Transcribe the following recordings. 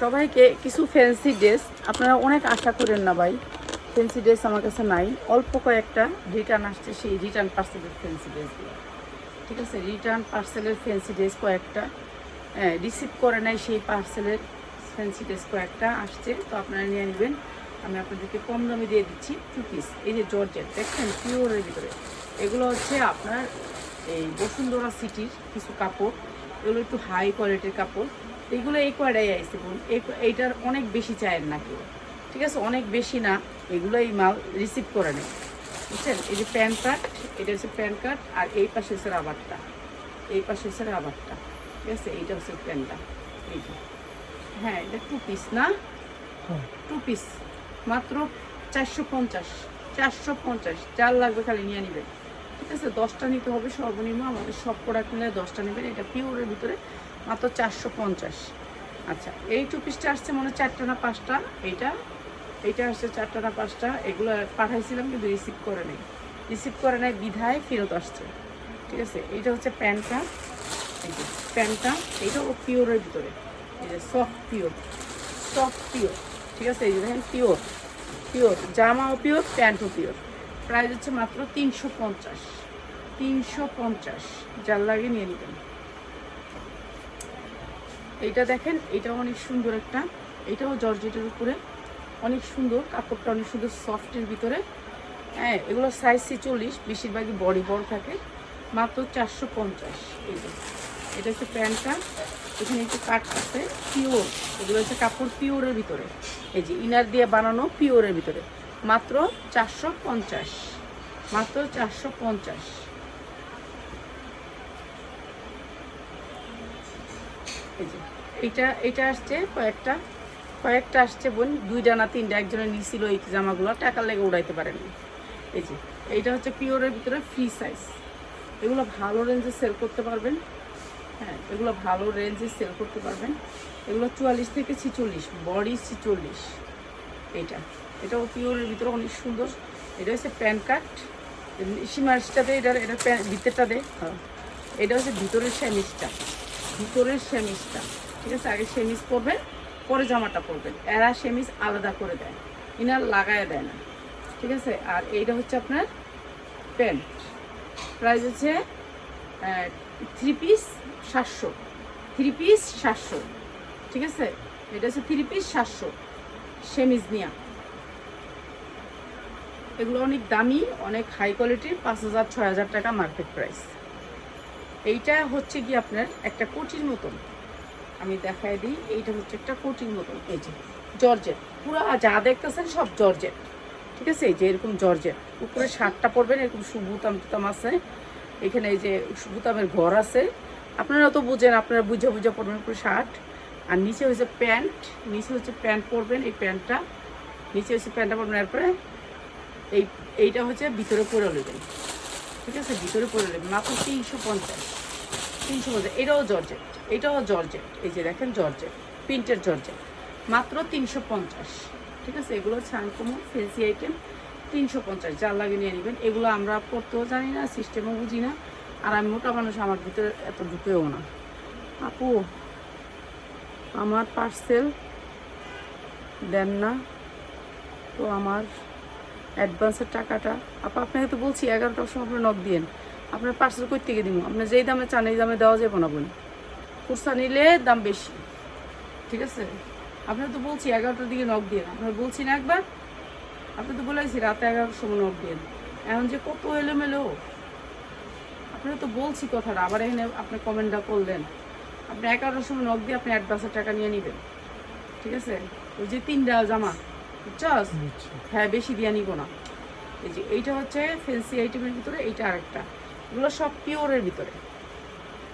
সবাইকে কিছু fancy dress আপনারা অনেক আশা করেন না ভাই ফ্যান্সি ড্রেস আমার কাছে নাই। অল্প কয়েকটা রিটার্ন আসছে, সেই রিটার্ন পার্সেলের ফ্যান্সি ড্রেসগুলো ঠিক আছে? রিটার্ন পার্সেলের ফ্যান্সি ড্রেস কয়েকটা রিসিভ করে নাই সেই পার্সেলের ফ্যান্সি ড্রেস কয়েকটা আসছে। তো আপনারা নিয়ে নেবেন। আমি আপনাদেরকে কম দামে দিয়ে দিচ্ছি টু পিস এই যে জর্জেট দেখছেন? পিওরের ভিতরে। এগুলো হচ্ছে আপনার এই বসুন্ধরা সিটির কিছু কাপড়। এগুলো একটু হাই কোয়ালিটির কাপড়। এগুলো এই কয়টাই আইসে বোন? এই- এইটার অনেক বেশি চায়ের না কেউ। ঠিক আছে? অনেক বেশি না। এগুলো এই মাল রিসিভ করে নেয়। বুঝছেন? এই যে প্যান কার্ড এটা হচ্ছে প্যান কার্ড আর এই পাশে হচ্ছে রাবারটা। এই পাশে হচ্ছে রাবারটা। ঠিক আছে? এইটা হচ্ছে প্যানটা। এই যে। হ্যাঁ এটা টু পিস না? টু পিস মাত্র চারশো পঞ্চাশ। চারশো পঞ্চাশ। চার লাগবে খালি নিয়ে নেবেন। ঠিক আছে, দশটা নিতে হবে সর্বনিম্ন, আমাদের সব প্রোডাক্ট মিলে দশটা নেবেন, এটা পিওরের ভিতরে মাত্র চারশো পঞ্চাশ। আচ্ছা এই টু পিসটা আসছে মনে চারটা না পাঁচটা? এইটা এইটা আসছে চারটা না পাঁচটা? এগুলো পাঠাইছিলাম কিন্তু রিসিভ করে নেই। রিসিভ করে নেয় বিধায় ফেরত আসছে। ঠিক আছে, এইটা হচ্ছে প্যান্টটা। প্যান্টটা, এইটা ও পিওরের ভিতরে। এই যে সফট পিওর সফট পিওর ঠিক আছে, এই যে দেখেন পিওর পিওর জামাও পিওর প্যান্টও পিওর প্রাইস হচ্ছে মাত্র তিনশো পঞ্চাশ। তিনশো পঞ্চাশ। যার লাগে নিয়ে নেবেন। এইটা দেখেন, এটাও অনেক সুন্দর একটা। এটাও জর্জেটের উপরে। অনেক সুন্দর, কাপড়টা অনেক সুন্দর সফটের ভিতরে। হ্যাঁ এগুলো সাইজ ছিচল্লিশ, বেশিরভাগই বডি বড় থাকে। মাত্র চারশো পঞ্চাশ। এটা হচ্ছে প্যান্টটা। এখানে একটু কাট আছে। পিওর। এগুলো হচ্ছে কাপড় পিওরের ভিতরে। এই যে ইনার দিয়ে বানানো পিওরের ভিতরে। মাত্র চারশো পঞ্চাশ। মাত্র চারশো পঞ্চাশ। এটা এটা আসছে কয়েকটা কয়েকটা আসছে বোন, দুইটা না তিনটা, একজনের নিছিল এই জামাগুলো, টাকার লেগে উড়াইতে পারেনি। এই যে, এইটা হচ্ছে পিওরের ভিতরে ফ্রি সাইজ এগুলো ভালো রেঞ্জে সেল করতে পারবেন। হ্যাঁ এগুলো ভালো রেঞ্জে সেল করতে পারবেন। এগুলো চুয়াল্লিশ থেকে ছিচল্লিশ বডি ছিচল্লিশ। এইটা। এটাও পিওরের ভিতরে অনেক সুন্দর। এটা হচ্ছে প্যান কার্ড। সীমাসটাতে এটার এটা প্যান ভিতরটা দে। হ্যাঁ। এটা হচ্ছে ভিতরের স্যামিজটা ভিতরের স্যামিজটা ঠিক আছে আগে সেমিজ পরবেন পরে জামাটা পরবেন। এরা সেমিজ আলাদা করে দেয়। ইনার লাগায় দেয় না। ঠিক আছে আর এইটা হচ্ছে আপনার প্যান্ট। প্রাইস হচ্ছে থ্রি পিস সাতশো। থ্রি পিস সাতশো। ঠিক আছে এটা হচ্ছে থ্রি পিস সাতশো। সেমিজ নিয়া। এগুলো অনেক দামি, অনেক হাই কোয়ালিটির পাঁচ হাজার, ছয় হাজার টাকা মার্কেট প্রাইস এইটা হচ্ছে কি আপনার একটা কোটির মতন। আমি দেখাই দিই, এইটা হচ্ছে একটা কোটির মতন। এই যে, জর্জেট। পুরো যা দেখতেছেন সব জর্জেট। ঠিক আছে? এই যে এরকম জর্জেট। উপরে শার্টটা পরবেন, এরকম সুবুতাম টুতাম আছে। এখানে এই যে সুবুতামের ঘর আছে। আপনারা তো বুঝেন, আপনারা বুঝে বুঝে পরবেন পুরো শার্ট। আর নিচে হচ্ছে প্যান্ট। নিচে হচ্ছে প্যান্ট পরবেন, এই প্যান্টটা। নিচে হচ্ছে প্যান্টটা পরবেন, এরপরে এই, এইটা হচ্ছে ভিতরে পরে নেবেন ঠিক আছে? ভিতরে পরে নেবেন মাত্র তিনশো পঞ্চাশ। তিনশো পঞ্চাশ। এটাও জর্জেট। এটাও জর্জেট। এই যে দেখেন, জর্জেট। প্রিন্টের জর্জেট। মাত্র তিনশো পঞ্চাশ। ঠিক আছে? এগুলো হচ্ছে আনকমন ফেন্সি আইটেম তিনশো পঞ্চাশ। যার লাগে নিয়ে নেবেন। এগুলো আমরা পড়তেও জানি না সিস্টেমও বুঝি না। আর আমি মোটা মানুষ, আমার ভিতরে এত ঢুকেও না। আপু, আমার পার্সেল দেন না। তো আমার অ্যাডভান্সের টাকাটা। আপা, আপনাকে তো বলছি এগারোটার সময় আপনি নক দিয়েন। আপনার পার্সেল করতে গিয়ে দিব আপনি যেই দামে চান, এই দামে দেওয়া যাবে না বোন খুচরা নিলে দাম বেশি। ঠিক আছে? আপনার তো বলছি, এগারোটার দিকে নক দিয়ে আপনার বলছি না একবার। আপনি তো বলেছি, রাতে এগারোটার সময় নক দিয়ে এখন যে কত এলোমেলো। আপনার তো বলছি কথাটা, আবার এখানে আপনি কমেন্টটা করলেন। আপনি এগারোটার সময় নক দিয়ে আপনি অ্যাডভান্সের টাকা নিয়ে নেবেন। ঠিক আছে? ওই যে তিনটা জামা। বুঝছস হ্যাঁ বেশি দিয়ে নিব না। এই যে এইটা হচ্ছে ফেন্সি আইটেমের ভিতরে এইটা আরেকটা। এগুলো সব পিওরের ভিতরে।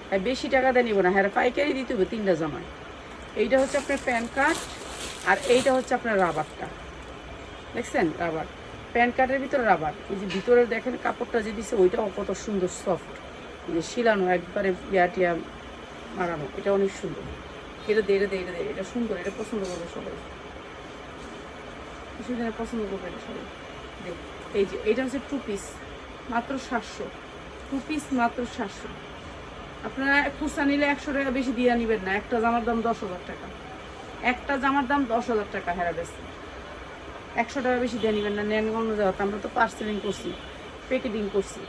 হ্যাঁ বেশি টাকা দিয়ে নিব না। হ্যাঁ পাইকারি দিতে হবে তিনটা জামায়। এইটা হচ্ছে আপনার প্যান কার্ড আর এইটা হচ্ছে আপনার রাবারটা। দেখছেন? রাবার। প্যান কার্ডের ভিতরে রাবার। এই যে ভিতরে দেখেন কাপড়টা যে দিছে ওইটাও কত সুন্দর সফট এই যে শিলানো একবারে ইয়া টিয়া মারানো। এটা অনেক সুন্দর। এটা দে এটা দে এটা দে এটা সুন্দর এটা পছন্দ করবে সবাই। কিছুদিনের পছন্দ করবে এটা সবাই এই যে এটা হচ্ছে টু পিস মাত্র সাতশো। টু পিস মাত্র সাতশো। আপনারা খুচরা নিলে একশো টাকা বেশি দিয়ে নেবেন না, একটা জামার দাম দশ হাজার টাকা। একটা জামার দাম দশ হাজার টাকা হেরা বেশি একশো টাকা বেশি দিয়ে নেবেন না অন্য জায়গাতে। আমরা তো পার্সেলিং করছি প্যাকেটিং করছি।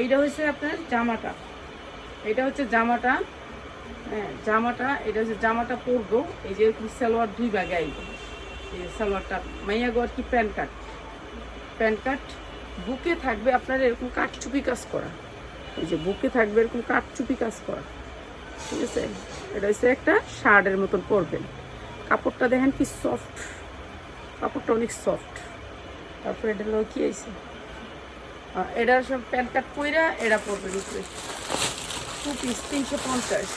এইটা হচ্ছে আপনার জামাটা। এটা হচ্ছে জামাটা হ্যাঁ জামাটা, এটা হচ্ছে জামাটা পরবো। এই যে সালোয়ার দুই ভাগে আইব। সালোয়ারটা, মাইয়া গোয়ার কি প্যান্ট কাট। প্যান্ট কাট, বুকে থাকবে আপনার এরকম কাঠচুপি কাজ করা। এই যে বুকে থাকবে এরকম কাঠচুপি কাজ করা। ঠিক আছে? এটা হচ্ছে একটা শার্টের মতন পরবেন। কাপড়টা দেখেন কি সফট কাপড়টা অনেক সফট তারপরে এটা হলো কি আছে এটা সব প্যান্ট কাট পইরা এটা পরবেন উপরে। টু পিস তিনশো পঞ্চাশ।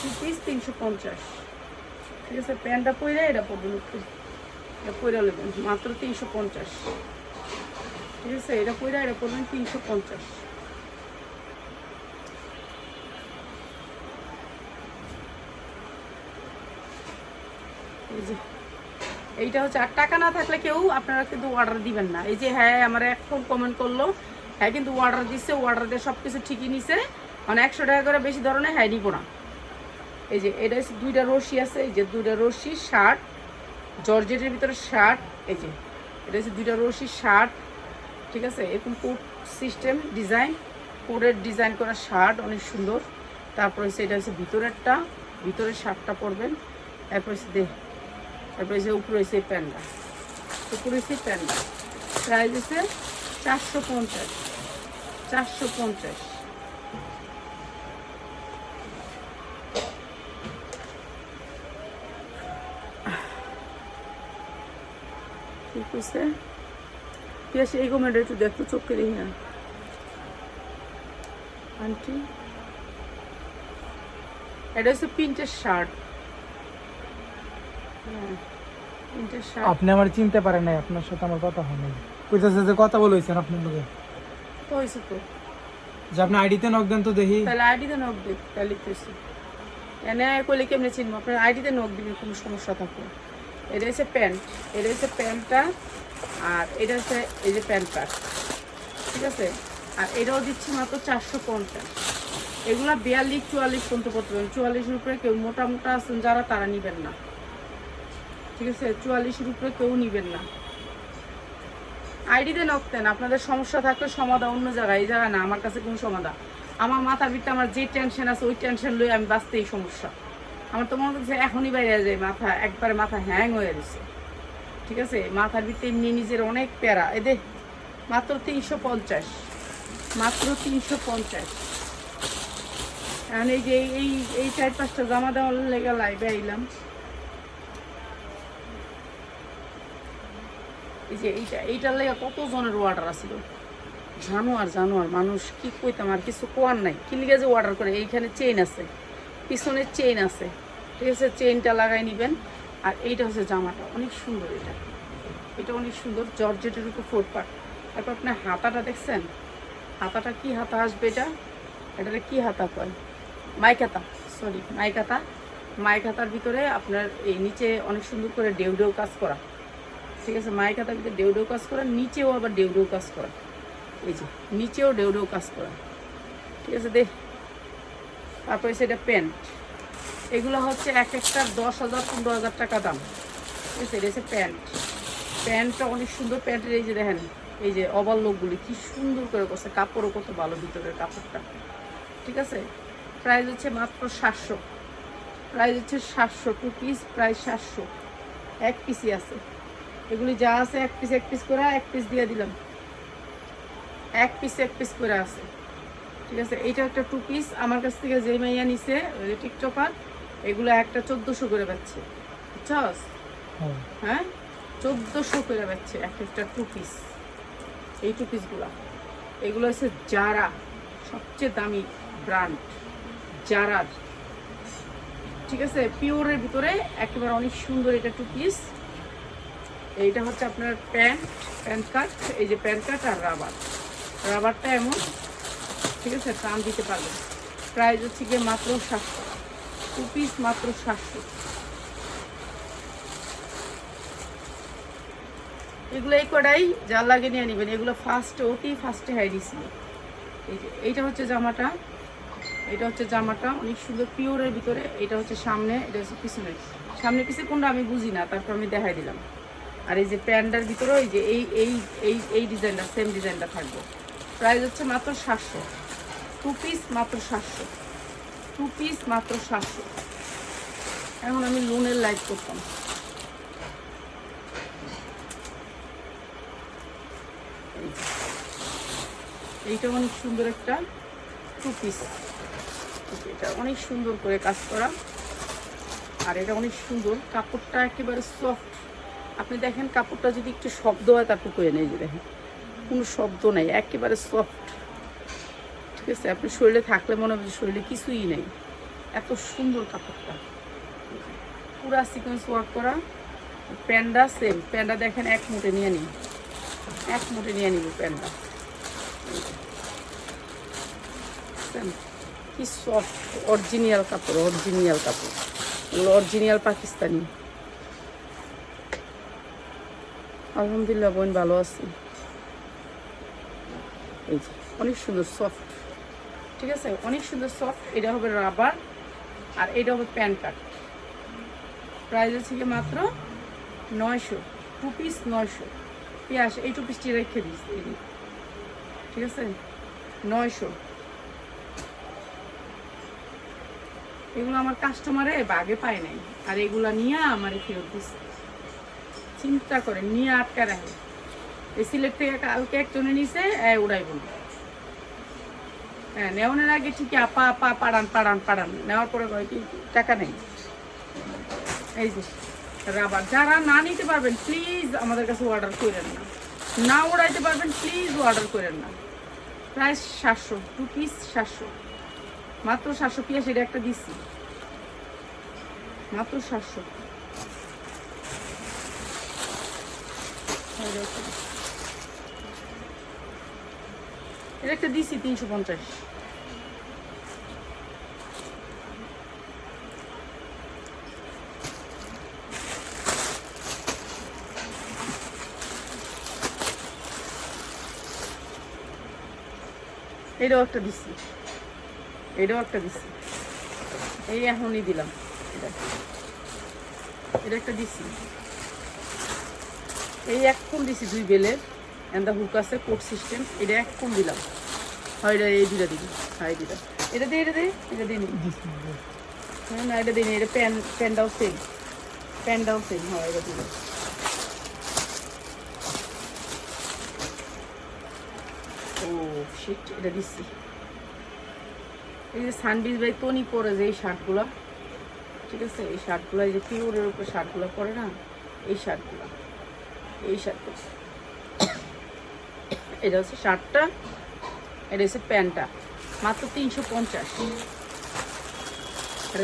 টু পিস তিনশো পঞ্চাশ। ঠিক আছে, প্যান্টটা পইরা এটা পরবেন উপরে এটা পইরা নেবেন মাত্র তিনশো পঞ্চাশ। ঠিক আছে, এটা পইরা এটা পড়বেন তিনশো পঞ্চাশ। এইটা হচ্ছে, আর টাকা না থাকলে কেউ আপনারা কিন্তু অর্ডার দিবেন না। এই যে হ্যাঁ আমার এখন কমেন্ট করল হ্যাঁ কিন্তু অর্ডার দিচ্ছে অর্ডার দিয়ে সব কিছু ঠিকই নিছে। মানে একশো টাকা করে বেশি ধরনের হ্যাঁ নিবো না। এই যে এটা হচ্ছে দুইটা রশি আছে, এই যে দুইটা রশি, শার্ট, জর্জেটের ভিতরে শার্ট, এই যে এটা হচ্ছে দুইটা রশি, শার্ট, ঠিক আছে? এরকম কোট সিস্টেম, ডিজাইন কোডের ডিজাইন করা শার্ট অনেক সুন্দর। তারপর হচ্ছে এটা হচ্ছে ভিতরেরটা, ভিতরের শার্টটা পরবেন। তারপর হচ্ছে দে, তারপর হচ্ছে উপরে হচ্ছে প্যান্টটা। উপরে হচ্ছে প্যান্টটা। প্রাইস হচ্ছে চারশো পঞ্চাশ চারশো পঞ্চাশ। ঠিক আছে পিয়াসি এই কমেন্টটা একটু দেখতো চোখে দেখি না আন্টি? এটা হচ্ছে প্রিন্টের শার্ট। হ্যাঁ প্রিন্টের শার্ট। আপনি আমার চিনতে পারেন নাই আপনার সাথে আমার কথা হয় নাই। কইতেছে যে কথা বলেছেন আপনার লোকে তো হয়েছে তো। যে আপনি আইডিতে নক দেন তো দেখি। তাহলে আইডিতে নক দিই তাহলে লিখতেছি। এনে করলে কেমনে চিনবো? আপনার আইডিতে নক দিবেন কোনো সমস্যা থাকলে এটা হচ্ছে প্যান্ট, এটা হচ্ছে প্যান্টটা, আর এটা হচ্ছে এই যে প্যান্ট ঠিক আছে? আর এটাও দিচ্ছি মাত্র চারশো পঞ্চাশ। এগুলো বিয়াল্লিশ, চুয়াল্লিশ পর্যন্ত করতে পারবেন চুয়াল্লিশের উপরে কেউ মোটা মোটা আছেন যারা, তারা নিবেন না। ঠিক আছে? চুয়াল্লিশের উপরে কেউ নিবেন না। আইডিতে নকতেন আপনাদের সমস্যা থাকলে সমাধান অন্য জায়গায়, এই জায়গায় না, আমার কাছে কোনো সমাধান আমার মাথার ভিতরে আমার যে টেনশন আছে, ওই টেনশন লই আমি বাঁচতেই সমস্যা। আমার তো মনে হচ্ছে এখনই বাইরে যায়, মাথা একবারে মাথা হ্যাং হয়ে গেছে। ঠিক আছে? মাথার ভিতরে এমনি নিজের অনেক প্যারা। এদে মাত্র তিনশো পঞ্চাশ। মাত্র তিনশো পঞ্চাশ। এখন এই যে এই- এই চার পাঁচটা জামা দেওয়ার লেগে লাইভে আইলাম। এই যে এইটা, এইটার লেগে কত জনের অর্ডার আছিল? জানোয়ার জানোয়ার মানুষ কি কইতাম, আর কিছু কোয়ার নাই। কি লিগে যে অর্ডার করে? এইখানে চেইন আছে। পিছনে চেইন আছে, ঠিক আছে? চেইনটা লাগাই নেবেন। আর এইটা হচ্ছে জামাটা। অনেক সুন্দর এটা। এটা অনেক সুন্দর। জর্জেটের উপর ফোর পার্ট তারপর আপনার হাতাটা দেখছেন? হাতাটা কি হাতা আসবে এটা? এটাতে কি হাতা কয়? মাইকাতা সরি মাইকাতা। মাইকাতার ভিতরে আপনার এই নিচে অনেক সুন্দর করে ডেউ ডেউ কাজ করা। ঠিক আছে? মায়ের খাতার ভিতরে ডেউ ডেউ কাজ করা, নিচেও আবার ডেউ ডেউ কাজ করা। এই যে, নিচেও ডেউ ডেউ কাজ করা। ঠিক আছে? দে তারপরে সেটা প্যান্ট এগুলো হচ্ছে এক একটা দশ হাজার, পনেরো হাজার টাকা দাম। ঠিক আছে, এটা হচ্ছে প্যান্ট প্যান্টটা অনেক সুন্দর প্যান্টের এই যে দেখেন, এই যে অবাল লোকগুলি কি সুন্দর করে করছে। কাপড়ও কত ভালো ভিতরের কাপড়টা। ঠিক আছে? প্রাইস হচ্ছে মাত্র সাতশো। প্রাইস হচ্ছে সাতশো টু পিস প্রায় সাতশো। এক পিসই আছে। এগুলি যা আছে এক পিস এক পিস করে, এক পিস দিয়ে দিলাম। এক পিস এক পিস করে আছে। ঠিক আছে এইটা একটা টু পিস আমার কাছ থেকে যে মাইয়া নিছে ওই যে টিকটকার এগুলো একটা চোদ্দোশো করে পাচ্ছে। বুঝছস? হ্যাঁ। হ্যাঁ? চোদ্দোশো করে পাচ্ছে এক একটা টু পিস এই টু পিসগুলা এগুলো হচ্ছে জারা সবচেয়ে দামি ব্র্যান্ড জারার। ঠিক আছে পিওরের ভিতরে একেবারে অনেক সুন্দর এটা টু পিস এইটা হচ্ছে আপনার প্যান্ট প্যান্ট কাট এই যে প্যান্ট কাট আর রাবার। রাবারটা এমন ঠিক আছে? টান দিতে পারবেন প্রাইস হচ্ছে গিয়ে মাত্র সাতশো। টু পিস মাত্র সাতশো। এগুলো এই কটাই জাল লাগে নিয়ে নেবেন। এগুলো ফার্স্টে অতি ফার্স্টে হাই দিছিল এই যে, এইটা হচ্ছে জামাটা। এটা হচ্ছে জামাটা। অনেক সুন্দর পিওরের ভিতরে। এটা হচ্ছে সামনে, এটা হচ্ছে পিছনে সামনে পিছনে কোনটা আমি বুঝি না, তারপর আমি দেখাই দিলাম। আর এই যে প্যান্টার ভিতরে এই যে, এই এই এই এই ডিজাইনটা সেম ডিজাইনটা থাকবে। প্রাইস হচ্ছে মাত্র সাতশো। টু পিস মাত্র সাতশো। টু পিস মাত্র সাতশো। এখন আমি লোনের লাইভ করতাম। এই এইটা অনেক সুন্দর একটা টু পিস এটা অনেক সুন্দর করে কাজ করা। আর এটা অনেক সুন্দর। কাপড়টা একেবারে সফট আপনি দেখেন, কাপড়টা যদি একটু শব্দ হয়, তারপর করে নেই যে দেখেন। কোনো শব্দ নেই, একেবারে সফট ঠিক আছে আপনি শরীরে থাকলে মনে হবে শরীরে কিছুই নেই। এত সুন্দর কাপড়টা। পুরা সিকোয়েন্স ওয়ার্ক করা। প্যান্ডা সেম প্যান্ডা দেখেন, এক মুঠে নিয়ে নিন। এক মুঠে নিয়ে নিব প্যান্ডা। কি সফট অরিজিনাল কাপড় অরিজিনাল কাপড়। এগুলো অরিজিনাল পাকিস্তানি। আলহামদুলিল্লাহ, বোন ভালো আছি। এই যে, অনেক সুন্দর সফট ঠিক আছে? অনেক সুন্দর সফট এটা হবে রাবার আর এটা হবে প্যান কার্ড প্রাইস আছে মাত্র? নয়শো। টু পিস নয়শো। পেঁয়াজ, এই টু পিসটি রেখে দিস ঠিক আছে? নয়শো। এগুলো আমার কাস্টমারে বাগে পায় নাই। আর এগুলো নিয়ে আমার ফেরত দিস চিন্তা করে নিয়ে আটকা রাখে। এই সিলেট থেকে কালকে একজনে নিছে উড়াই বলব হ্যাঁ নেওয়ানোর আগে ঠিকই আপা আপা পাড়ান পাড়ান পাড়ান। নেওয়ার পরে কয় কি, টাকা নেই। এই যে, রাবার। যারা না নিতে পারবেন প্লিজ আমাদের কাছে অর্ডার করেন না। না উড়াইতে পারবেন প্লিজ অর্ডার করেন না। প্রায় সাতশো টু পিস সাতশো। মাত্র সাতশো পিয়াস এটা একটা দিচ্ছি মাত্র সাতশো। এটা একটা দিচ্ছি তিনশো পঞ্চাশ। এটাও একটা দিচ্ছি এটাও একটা দিচ্ছি এই এখনই দিলাম। এটা। এটা একটা দিচ্ছি এই এক ফোন দিছি দুই বেলের এন্দা হুক আছে কোড সিস্টেম এটা এক ফোন দিলাম। হয় এটা এই দুটা দিবি। হয় দুটা এটা দিয়ে এটা দিয়ে এটা। হ্যাঁ না। এটা দিয়ে নি, এটা প্যান প্যানটাও সেম প্যানটাও সেম হয় এটা দিবে ও শিট এটা দিচ্ছি। এই যে সানবিজ ভাই তনি পরে যে এই শার্টগুলো, ঠিক আছে? এই শার্টগুলো, এই যে পিওরের উপর শার্টগুলো পরে না, এই শার্টগুলো এই শার্টগুলো। এটা হচ্ছে শার্টটা, এটা হচ্ছে প্যান্টটা, মাত্র তিনশো পঞ্চাশ।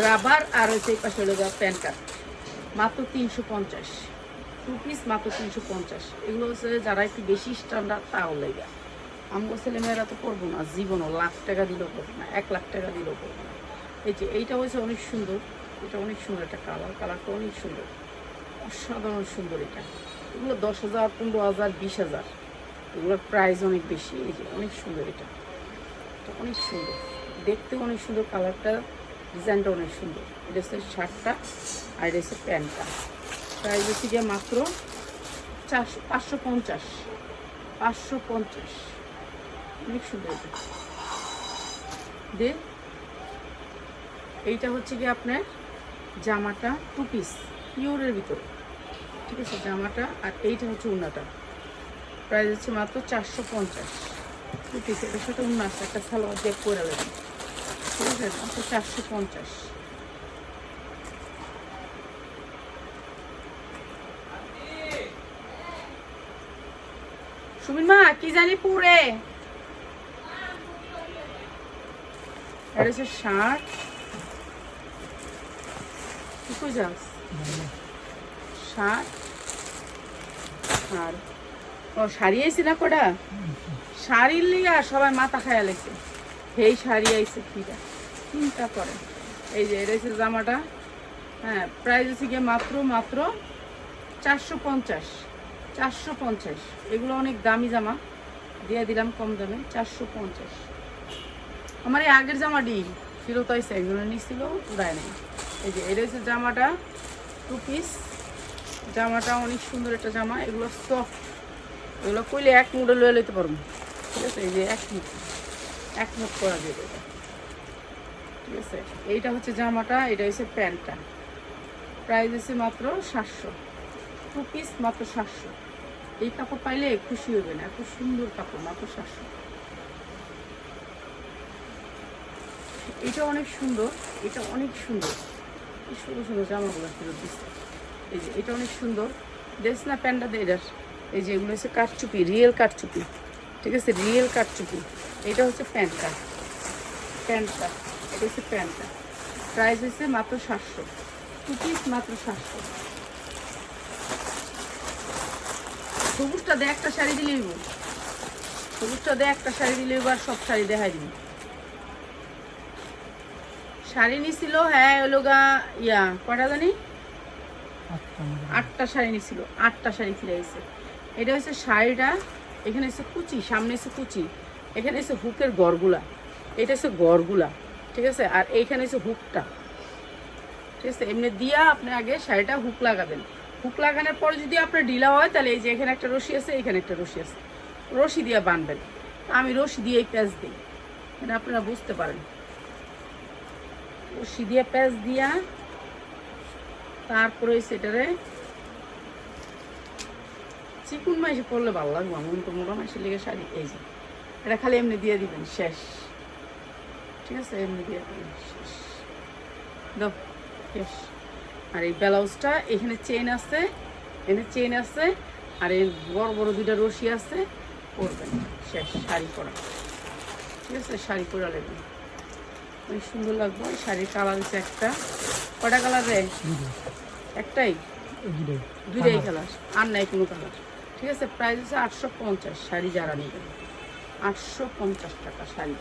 রাবার আর হচ্ছে এই পাশে হলো প্যান্ট কাট, মাত্র তিনশো পঞ্চাশ। টু পিস মাত্র তিনশো পঞ্চাশ। এগুলো হচ্ছে যারা একটু বেশি স্ট্যান্ডার্ড তাও লেগে। আমগো ছেলেমেয়েরা তো করব না, জীবনও লাখ টাকা দিলেও করব না, এক লাখ টাকা দিলেও করব না। এই যে এইটা হচ্ছে অনেক সুন্দর, এটা অনেক সুন্দর একটা কালার কালারটা অনেক সুন্দর, অসাধারণ সুন্দর এটা। এগুলো দশ হাজার, পনেরো হাজার, বিশ হাজার, এগুলোর প্রাইস অনেক বেশি, এই যে অনেক সুন্দর এটা। এটা অনেক সুন্দর দেখতে অনেক সুন্দর কালারটা ডিজাইনটা অনেক সুন্দর। এটা হচ্ছে শার্টটা আর এটা হচ্ছে প্যান্টটা। প্রাইস হচ্ছে গিয়ে মাত্র চারশো, পাঁচশো পঞ্চাশ পাঁচশো পঞ্চাশ। অনেক সুন্দর এটা। দে এইটা হচ্ছে কি আপনার জামাটা টু পিস পিওরের ভিতরে। ঠিক আছে, জামাটা আর এইটা হচ্ছে উন্নাটা। প্রাইস হচ্ছে মাত্র চারশো পঞ্চাশ। টু পিস এটার সাথে উন্না আছে, একটা সালোয়ার দিয়ে করে নেবেন ঠিক আছে, মাত্র চারশো পঞ্চাশ। সুমিন মা, কি জানি পুরে? এটা হচ্ছে শার্ট। কি কই যাস শার্ট। আর ও, শাড়ি আইছি না কটা? শাড়ির লিগা সবাই মাথা খায়া লেগছে। সেই শাড়ি আইছে কিটা চিন্তা করে এই যে, এটা হচ্ছে জামাটা। হ্যাঁ প্রাইস হচ্ছে গিয়ে মাত্র মাত্র চারশো পঞ্চাশ। চারশো পঞ্চাশ। এগুলো অনেক দামি জামা। দিয়ে দিলাম কম দামে, চারশো পঞ্চাশ। আমার এই আগের জামাটি ফেরত আইসে একজনের নিছিল, উড়ায় নেই। এই যে, এটা হচ্ছে জামাটা টু পিস জামাটা অনেক সুন্দর একটা জামা, এগুলো সফট এগুলো কইলে এক মুডে লয়ে লইতে পারব। ঠিক আছে, এই যে এক মুঠ এক মুঠ করা যাবে ঠিক আছে, এইটা হচ্ছে জামাটা, এটা হচ্ছে প্যান্টটা। প্রাইস হচ্ছে মাত্র সাতশো। টু পিস মাত্র সাতশো। এই কাপড় পাইলে খুশি হবে না, এত সুন্দর কাপড়, মাত্র সাতশো। এটা অনেক সুন্দর, এটা অনেক সুন্দর। সুন্দর সুন্দর জামাগুলো ফেরত দিচ্ছে এই যে এটা অনেক সুন্দর। দেখ না প্যান্টটা দে এটার এই যে এগুলো হচ্ছে কাঠচুপি রিয়েল কাঠচুপি। ঠিক আছে? রিয়েল কাঠচুপি। এটা হচ্ছে প্যান্টটা। প্যান্টটা। এটা হচ্ছে প্যান্টটা। প্রাইস হচ্ছে মাত্র সাতশো। টু পিস মাত্র সাতশো। সবুজটা দিয়ে একটা শাড়ি দিলেই। সবুজটা দিয়ে একটা শাড়ি দিলেই আর সব শাড়ি দেখাই দিবি। শাড়ি নিছিল হ্যাঁ ওলো গা ইয়া কটা জানি? আটটা শাড়ি নিছিল আটটা শাড়ি ফিরে এসে এটা হচ্ছে শাড়িটা এখানে এসে কুচি সামনে এসে কুচি এখানে এসে হুকের গড়গুলা এটা হচ্ছে গড়গুলা ঠিক আছে? আর এইখানে এসে হুকটা ঠিক আছে? এমনি দিয়া আপনি আগে শাড়িটা হুক লাগাবেন। হুক লাগানোর পর যদি আপনার ঢিলা হয় তাহলে এই যে এখানে একটা রশি আছে এখানে একটা রশি আছে। রশি দিয়ে বানবেন। আমি রশি দিয়ে প্যাঁচ দিই। এটা আপনারা বুঝতে পারেন। রশি দিয়ে প্যাঁচ দিয়া তারপরে সেটারে চিকুন মাইসে পড়লে ভালো লাগবে, আমার তো মোটা মাসে লেগে শাড়ি, এই যে, এটা খালি এমনি দিয়ে দিবেন, শেষ। ঠিক আছে, এমনি দিয়ে দিবেন, শেষ। দাও, শেষ। আর এই ব্লাউজটা, এখানে চেন আছে, এখানে চেন আছে, আর এই বড় বড় দুইটা রশি আছে, পরবেন, শেষ, শাড়ি পরা। ঠিক আছে, শাড়ি পরা নেবেন অনেক সুন্দর লাগবে। এই শাড়ির কালার হচ্ছে একটা। কটা কালার রে? একটাই? দুইটাই। কালার আর নাই কোনো কালার ঠিক আছে প্রাইস হচ্ছে আটশো পঞ্চাশ শাড়ি যারা নেবেন আটশো পঞ্চাশ টাকা শাড়ি।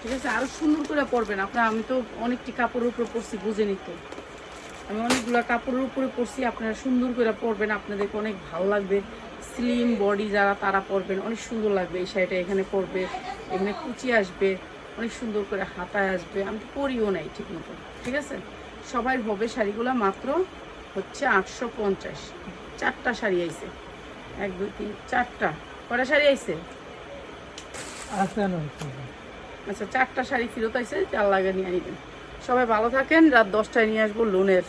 ঠিক আছে আরও সুন্দর করে পরবেন। আপনার আমি তো অনেকটি কাপড়ের উপরে পরছি বুঝে নিত আমি অনেকগুলো কাপড়ের উপরে পরছি আপনারা সুন্দর করে পরবেন। আপনাদেরকে অনেক ভালো লাগবে। স্লিম বডি যারা তারা পরবেন। অনেক সুন্দর লাগবে এই শাড়িটা এখানে পরবে। এখানে কুচি আসবে। অনেক সুন্দর করে হাতায় আসবে আমি তো পরিও নাই ঠিক মতো ঠিক আছে? সবাই হবে শাড়িগুলো মাত্র হচ্ছে আটশো পঞ্চাশ। চারটা শাড়ি আইছে। এক দুই তিন চারটা। কটা শাড়ি আইছে? আচ্ছা চারটা শাড়ি ফিরত আইছে চার লাগে নিয়ে নিবেন সবাই ভালো থাকেন রাত দশটায় নিয়ে আসব লোনের।